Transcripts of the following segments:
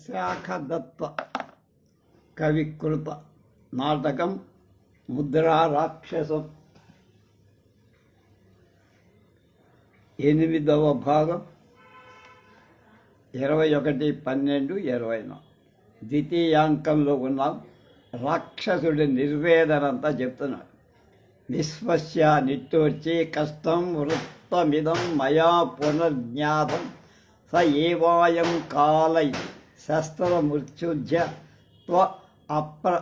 విశాఖదత్త కవికృత నాటకం ముద్రా రాక్షసం. ఎనిమిదవ భాగం. ఇరవై ఒకటి పన్నెండు ఇరవై ద్వితీయాంకంలో ఉన్నాం రాక్షసుడి నిర్వేదనంతా చెప్తున్నాడు. విశ్వస్య నిట్టూర్చి కష్టం వృత్తమిదం మయా పునర్జ్ఞాతం స ఏవాయం కాలై శస్త్రమృత్యుజ త్వ అప్ర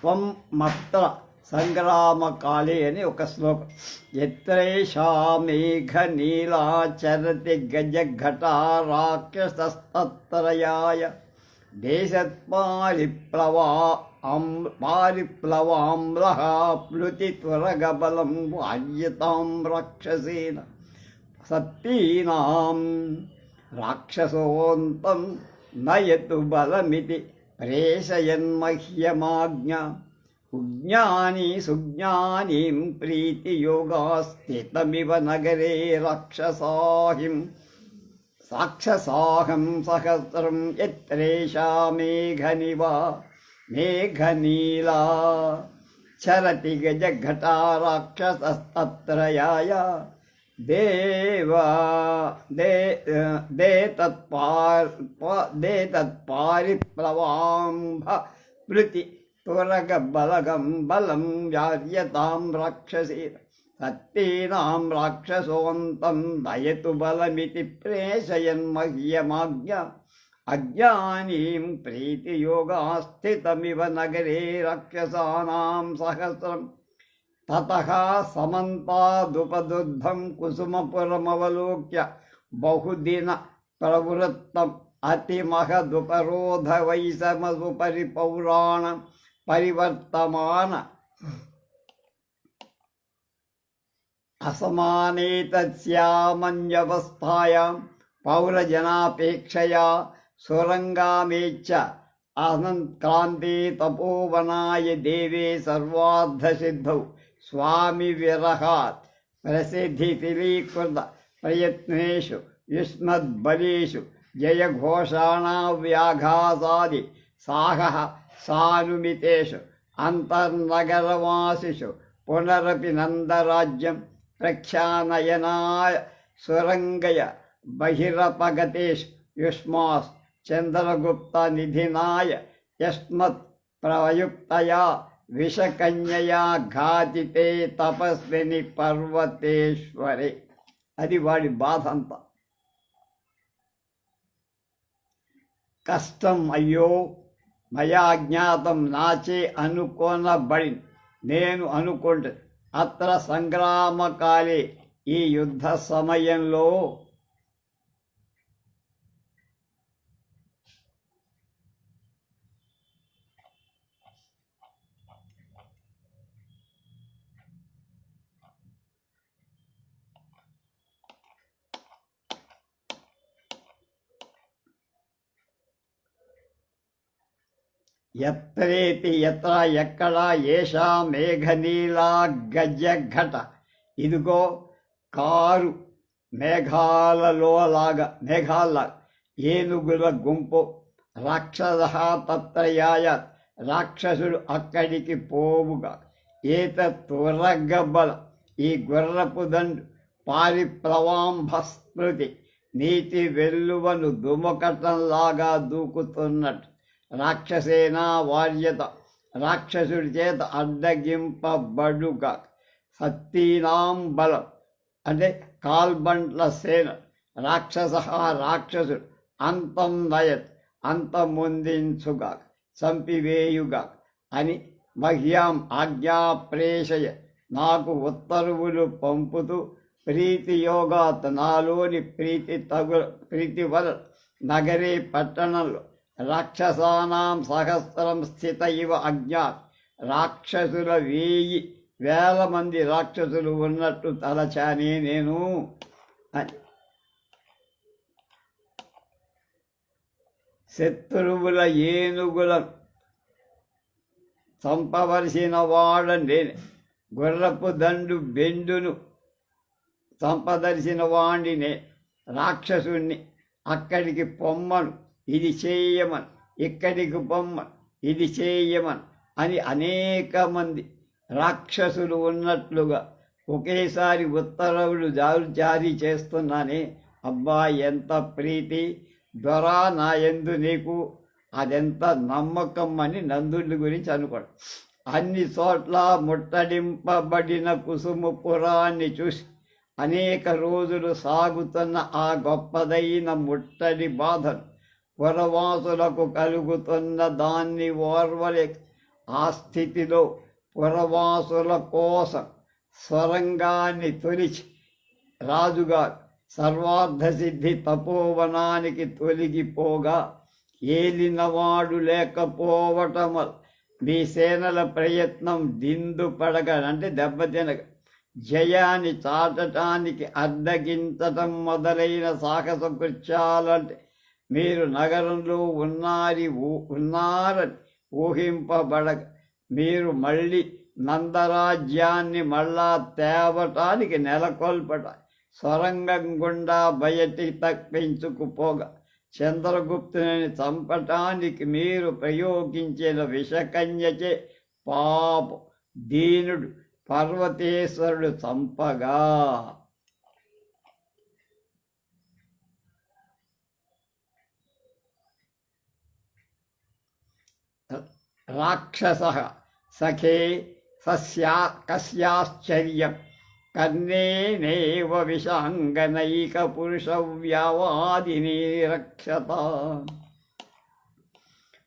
త్వం మత్ర సంగ్రామకాళే అని ఒక శ్లోకం. ఎత్రేషా మేఘ నీలాచరతి గజ ఘటా రాక్షసస్తత్రయాయ దేశత్పారిప్లవా అం పారిప్లవామ్రః ప్లుతి త్వరగబలం వాజ్యతాం రాక్షసేన. సత్తీనాం రాక్షసోంతం నయతు బలమితి ప్రేషయన్మహ్యమాజ్ఞ ఉజ్ఞాని సుజ్ఞానీం ప్రీతియోగాస్థితమివ నగరే రాక్షసాహిం. సాక్షసాహం సహస్రం ఎత్రేషా మేఘనివ మేఘనీలా. చరతి గజఘటా రాక్షసస్తత్రయాయ దేవా దే దే తత్పార్ దే తత్పారిప్లవాంభ ప్లుతి త్వరగ బలగం బలం వ్యార్యతాం రాక్షసి సత్తీనాం రాక్షసోంతం దయతు బలమితి ప్రేషయన్మహ్యమాజ్ఞ అజ్ఞానీం ప్రీతియోగాస్థితమివ నగరే రాక్షసానాం సహస్రం. తతః సమంతాదుపదుద్ధం కుసుమపురమవలోక్య బహుదిన ప్రవృత్తం అతిమహదుపరోధ వైసమదుపరి పౌరాణ పరివర్తమాన అసమానేతస్యామన్యవస్థాయాం పౌరజనాపేక్షయా సురంగామేచ్చ అనంత్క్రాంతి తపోవనాయ स्वामिविरहात् प्रसिद्धितिलीकृत प्रयत्नेषु, युष्मद्बलेषु, जयघोषाणाव्याघातादि, साहः सानुमितेषु, अन्तर्नगरवासिषु, पुनरपि नन्दराज्यं प्रख्यानयनाय, सुरङ्गय बहिरपगतेषु युष्माश्चन्द्रगुप्तनिधिनाय यस्मत् प्रयुक्तया యుష్మాస్ విషకన్యయా ఘాతితే తపస్విని పర్వతేశ్వరి. అది వాడి బాధ అంతా. కష్టం అయ్యో మయా జ్ఞాతం నాచే అనుకోనబడి నేను అనుకుంటే అత్ర సంగ్రామకాలే ఈ యుద్ధ సమయంలో ఎత్రేతి ఎత్ర ఎక్కడ ఏషా మేఘనీలా గజఘట. ఇదిగో కారు మేఘాలలోలాగా మేఘాల ఏనుగుల గుంపు రాక్షస తత్రయాయ రాక్షసుడు అక్కడికి పోవుగా. ఏత తురగబ్బల ఈ గుర్రపు దండు పారిప్లవాంభస్మృతి నీటి వెల్లువను దుమకటంలాగా దూకుతున్నట్టు. రాక్షసేనా వార్యత రాక్షసుడి చేత అడ్డగింపబడుక సత్తీనాం బలం అంటే కాల్బంట్ల సేన రాక్షస రాక్షసుడు అంతం నయత్ అంతమొందించుగా చంపివేయుగా అని మహ్యాం ఆజ్ఞాప్రేషయ నాకు ఉత్తర్వులు పంపుతూ ప్రీతి యోగాత్ నాలోని ప్రీతి తగు ప్రీతి వల నగరే పట్టణంలో రాక్షసానాం సహస్రం స్థిత ఇవ అజ్ఞాత్. రాక్షసుల వేయి వేల మంది రాక్షసులు ఉన్నట్టు తలచానే నేను. అని. శత్రువుల ఏనుగుల చంపవలసిన వాడండి గుర్రపు దండు బెండును చంపదలిసిన వాడిని రాక్షసుణ్ణి అక్కడికి పొమ్మను. ఇది చేయమన్ ఇక్కడికి బొమ్మ ఇది చేయమన్ అని అనేక మంది రాక్షసులు ఉన్నట్లుగా ఒకేసారి ఉత్తర్వులు జారు జారీ చేస్తున్నానే. అబ్బా ఎంత ప్రీతి! దొరా నా ఎందు నీకు అదెంత నమ్మకం అని నందుడి గురించి అనుకోడు. అన్ని చోట్ల ముట్టడింపబడిన కుసుమ పురాన్ని చూసి అనేక రోజులు సాగుతున్న ఆ గొప్పదైన ముట్టడి బాధను పురవాసులకు కలుగుతున్న దాన్ని ఓర్వలే ఆ స్థితిలో పురవాసుల కోసం స్వరంగాన్ని తొలిచి రాజుగారు సర్వార్థ సిద్ధి తపోవనానికి తొలగిపోగా ఏలినవాడు లేకపోవటం మీ సేనల ప్రయత్నం దిందు పడగ అంటే దెబ్బతినగ. జయాన్ని చాటటానికి అడ్డగించటం మొదలైన సాహస కృత్యాలంటే మీరు నగరంలో ఉన్నారి ఉన్నారని ఊహింపబడ మీరు మళ్ళీ నందరాజ్యాన్ని మళ్ళా తేవటానికి నెలకొల్పట సొరంగం గుండా బయటికి తప్పించుకుపోగా చంద్రగుప్తుని చంపటానికి మీరు ప్రయోగించిన విషకన్యచే పాప దీనుడు పర్వతేశ్వరుడు చంపగా. రాక్షస సఖే సస్యా కస్యాశ్చర్యం కర్ణేనేవ విషాంగనైక పురుష వ్యావాదిని రక్షత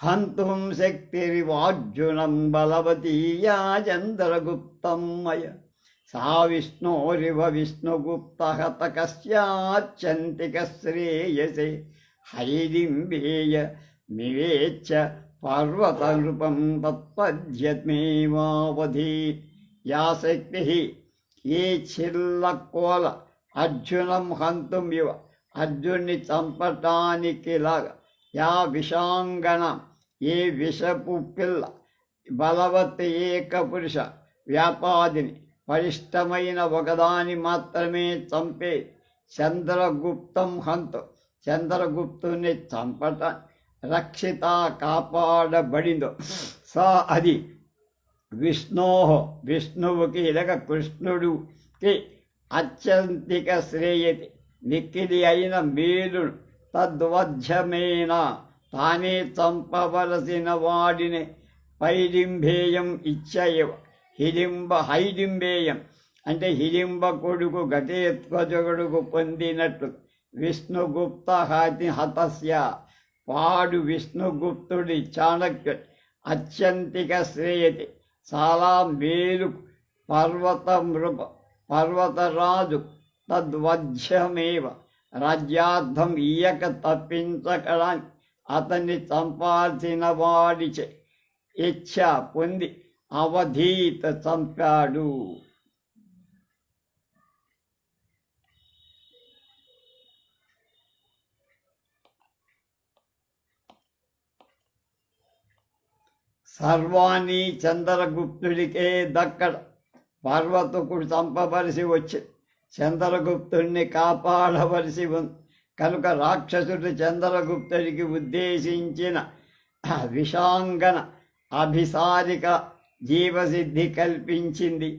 హంతుం శక్తిరివార్జునం బలవతీయా చంద్రగుప్తం మయ సా విష్ణోరివ విష్ణుగుప్త హత శ్రేయసే హైదింబేయ నివేచ్చ పర్వతనృపం తత్పద్యత్మేవావధి యా శక్తి ఏ చిల్లకోల అర్జునం హంతుం ఇవ అర్జున్ని చంపటానికి లాగా యా విషాంగణ ఏ విషపు పిల్ల బలవత్ ఏకపురుష వ్యాపాదిని పరిష్టమైన ఒకదాని మాత్రమే చంపే చంద్రగుప్తం హంతు చంద్రగుప్తుని చంపట రక్షిత కాపాడబడిందో. సా అది విష్ణోహో విష్ణువుకి ఇలాగ కృష్ణుడికి అత్యంతిక శ్రేయతి మిక్కిలి అయిన మేలును తద్వధ్యమైన. తానే చంపవలసిన వాడిని పైలింబేయం ఇచ్చయవ. హిలింబ హైడింబేయం అంటే హిలింబ కొడుకు గతేత్వజగుడుకు పొందినట్లు విష్ణుగుప్త హతి హతస్య. పాడు విష్ణుగుప్తుడి చాణక్య అత్యంతిక శ్రేయతి. చాలా మేలు పర్వతం పర్వతరాజు తద్వధ్యమేవ. రాజ్యార్థం ఈయక తప్పించకడానికి అతన్ని చంపాల్సిన వాడిచే. ఇచ్ఛ పొంది అవధీత చంపాడు. సర్వాణి చంద్రగుప్తుడికే దక్కడ. పర్వతకుడు చంపవలసి వచ్చి చంద్రగుప్తుడిని కాపాడవలసి ఉంది కనుక రాక్షసుడు చంద్రగుప్తుడికి ఉద్దేశించిన విషాంగన అభిసారిక జీవసిద్ధి కల్పించింది.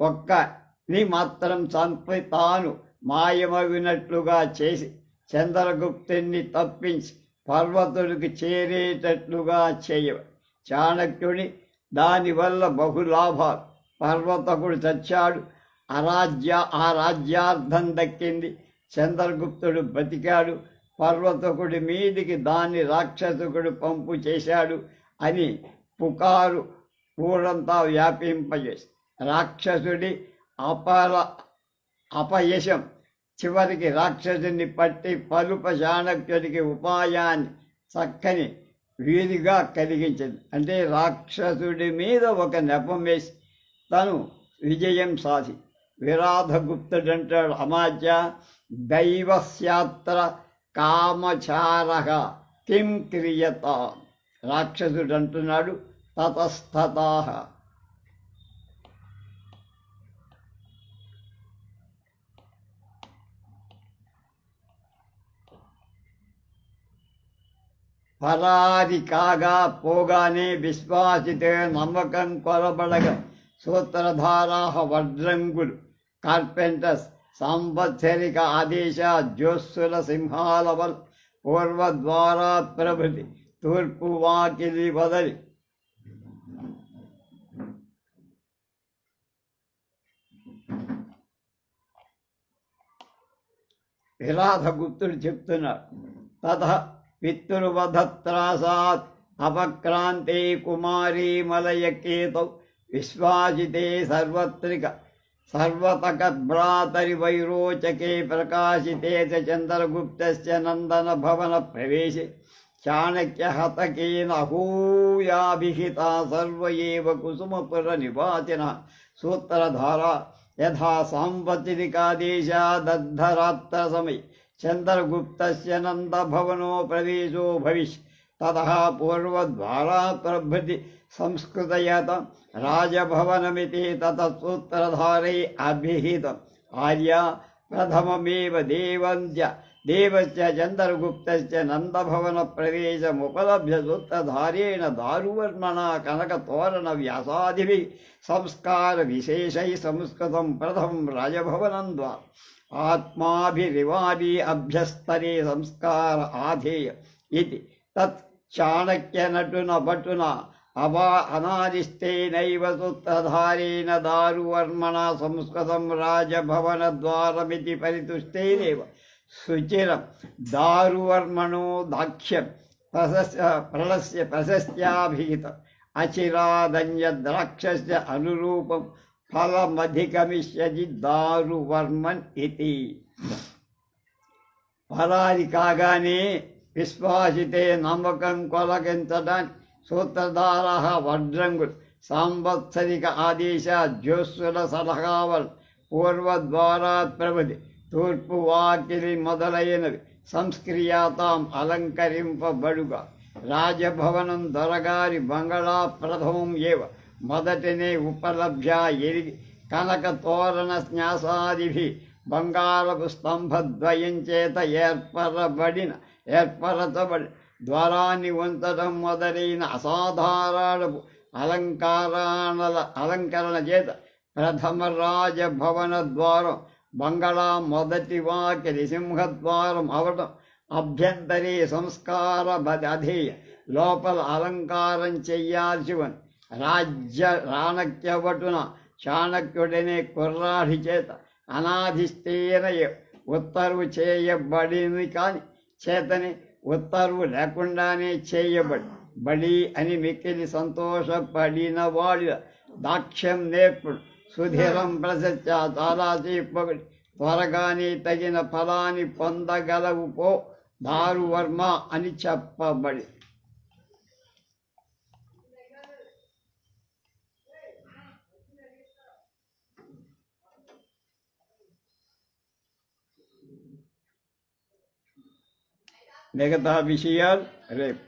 ఒక్కని మాత్రం చంపి తాను మాయమగినట్లుగా చేసి చంద్రగుప్తుని తప్పించి పర్వతుడికి చేరేటట్లుగా చేయవ. చాణక్యుడి దానివల్ల బహులాభాలు పర్వతకుడు చచ్చాడు. అరాజ్య ఆ రాజ్యార్థం దక్కింది. చంద్రగుప్తుడు బతికాడు. పర్వతకుడి మీదికి దాన్ని రాక్షసుకుడు పంపు చేశాడు అని పుకారు ఊరంతా వ్యాపింపజేసి రాక్షసుడి అపర అపయశం. చివరికి రాక్షసుని పట్టి పలుప చాణక్యుడికి ఉపాయాన్ని చక్కని వీలుగా కలిగించింది. అంటే రాక్షసుడి మీద ఒక నెపం వేసి తను విజయం సాధి. విరాధగుప్తుడంటాడు అమాత్య దైవశాత్ర కామచార కిం క్రియత. రాక్షసుడు అంటున్నాడు తతస్థతా. పరాది కాగా పోగానే విశ్వాసితే నమ్మకం కొరబడగ. సూత్రధారాహ వడ్రంగులు. కార్పెంటర్స్ సంవత్సరిక ఆదేశ జ్యోత్సుల సింహాల పూర్వద్వారా ప్రభృతి తూర్పు వాకిలి వదలి. విరాధగుప్తుడు చెప్తున్నాడు. తథ पितुर्वधत्रासात् अपक्रान्ते कुमारी मलयकेतौ विश्वाजिते सर्वत्रिक सर्वतकभ्रातरिवैरोचके प्रकाशिते च चन्द्रगुप्तस्य नन्दनभवनप्रवेशे चाणक्यहतकेन हूयाभिहिता सर्व एव कुसुमपुरनिवासिनः। सूत्रधारा, यथा साम्पतिकादेशादद्धरात्रसमये चंद्रगुप्त नन्दभवनो प्रवेशो भविष्य ततः पूर्वद्वारा प्रभृति संस्कृतयत राजभवनमिति ततसूत्रधारे अभिहित। आर्या, प्रथममेव देवन्त्य देवस्य चन्द्रगुप्तस्य नन्दभवनप्रवेशमुपलभ्य सूत्रधारेण दारुवर्मणा कनकतोरणव्यासादिभिः संस्कारविशेषैः संस्कृतं प्रथमं राजभवनं द्वारा ఆత్మాభిరివాది అభ్యస్తరే సంస్కార ఆధేయ ఇది తత్ చాణక్య నటున భటున అవా అనాదిష్టేనైవ సూత్రధారేణ దారువర్మణ సంస్కృతం రాజభవనద్వారమితి పరితుష్టేనేవ సుచిరం దారువర్మణో దాక్ష్యం ప్రశస్య ప్రళస్య ప్రశస్త్యాభిహితం అచిరాదన్యద్రాక్షస్య అనురూపం ఫలమధిగమిష్యది దారువర్మన్ ఇది ఫలాది కాగానే విశ్వాసితే నమ్మకం కొలగించడానికి సూత్రధార వడ్రంగులు. సాంవత్సరిక ఆదేశ జ్యోత్సుల సలహావల్ పూర్వద్వారా ప్రభుది తూర్పు వాకిలి మొదలైనవి. సంస్క్రియాతాం అలంకరింపబడుగా. రాజభవనం దొరగారి బంగళా ప్రథమం ఏవ. మొదటినే ఉపలభ్య ఎరిగి కనక తోరణ న్యాసాదిభి బంగారపు స్తంభద్వయం చేత ఏర్పరబడిన ఏర్పరచబడి ద్వారాన్ని ఉంచడం మొదలైన అసాధారణపు అలంకారాల అలంకరణ చేత ప్రథమ రాజభవన ద్వారం బంగళా మొదటి వాకిలి సింహద్వారం అవడం అభ్యంతరీ సంస్కార అధేయ లోపల అలంకారం చెయ్యాల్సి ఉంది రాజ్య చాణక్యవటున చాణక్యుడనే కుర్రాడి చేత అనాధిస్తేన ఉత్తర్వు చేయబడింది కానీ చేతని ఉత్తర్వు లేకుండానే చేయబడి బడి అని మిక్కిలి సంతోషపడిన వాడు దాక్ష్యం నేర్పుడు. సుధీరం ప్రసత్య చాలా త్వరగానే తగిన ఫలాన్ని పొందగలవు పో. దారువర్మ అని చెప్పబడి निगत विषय रेप